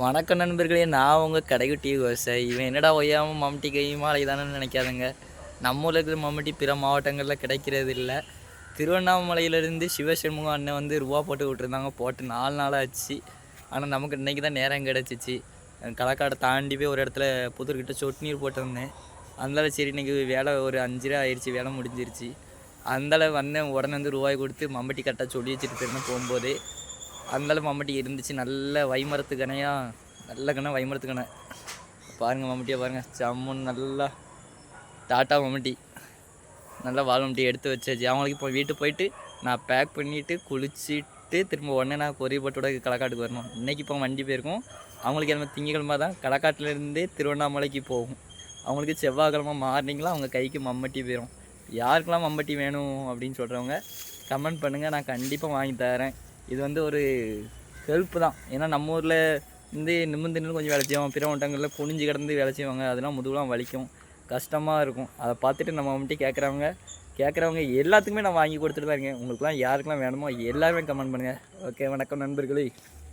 வணக்கம் நண்பர்களே நான் உங்கள் கடைக்குட்டி விவசாயி இவன் என்னடா ஒய்யாமல் மம்முட்டி கையுமா அலைதானு நினைக்காதுங்க. நம்ம ஊரில் இருக்கிற மம்முட்டி பிற மாவட்டங்களில் கிடைக்கிறது இல்லை. திருவண்ணாமலையிலேருந்து சிவசண்முகம் அண்ணன் வந்து ரூபா போட்டு விட்டுருந்தாங்க. போட்டு நாலு நாள் ஆச்சு. ஆனால் நமக்கு இன்றைக்கி தான் நேரம் கிடச்சிச்சு. களக்காடை தாண்டி போய் ஒரு இடத்துல புதர்கிட்ட சொட்டு நீர் போட்டிருந்தேன் அதனால சரி இன்றைக்கி வேலை ஒரு அஞ்சரை ஆயிடுச்சு வேலை முடிஞ்சிருச்சு. அந்தளவு வந்தேன். உடனே வந்து ரூபாய் கொடுத்து மம்பட்டி கரெக்டாக சொல்லி வச்சுட்டு போயிருந்தேன் போகும்போதே அந்தால மம்பட்டி இருந்துச்சு. நல்ல வைமரத்து கணையா நல்ல கணை வைமரத்து கணை. பாருங்கள் மம்மட்டியை பாருங்கள் ஜம்முன்னு நல்லா டாட்டா மம்பட்டி நல்லா வால் மம்மட்டி எடுத்து வச்சாச்சு. அவங்களுக்கு இப்போ வீட்டுக்கு போயிட்டு நான் பேக் பண்ணிவிட்டு குளிச்சுட்டு திரும்ப உடனே நான் கொரிய போட்டோட களக்காட்டுக்கு வரணும். இன்றைக்கி இப்போ வண்டி போயிருக்கோம். அவங்களுக்கு என்ன திங்கக்கிழமை தான். களக்காட்டிலேருந்தே திருவண்ணாமலைக்கு போகும். அவங்களுக்கு செவ்வாய்க்கிழமை மார்னிங்கில் அவங்க கைக்கு மம்மட்டி போயிடும் யாருக்கெல்லாம் மம்பட்டி வேணும் அப்படின்னு சொல்கிறவங்க கமெண்ட் பண்ணுங்கள் நான் கண்டிப்பாக வாங்கி தரேன். இது வந்து ஒரு ஹெல்ப் தான். ஏன்னா நம்ம ஊரில் வந்து நிமிந்து நின்று கொஞ்சம் வேலை செய்வோம். பிற மாவட்டங்களில் குனிஞ்சு கிடந்து வேலை செய்வாங்க. அதெல்லாம் முதுகுலாம் வலிக்கும். கஷ்டமாக இருக்கும். அதை பார்த்துட்டு நம்ம மட்டும் கேட்குறவங்க கேட்குறவங்க எல்லாத்துக்குமே நான் வாங்கி கொடுத்துட்டு தான் இருக்கேன். உங்களுக்குலாம் யாருக்கெல்லாம் வேணுமோ எல்லாருமே கமெண்ட் பண்ணுங்கள் ஓகே வணக்கம் நண்பர்களே.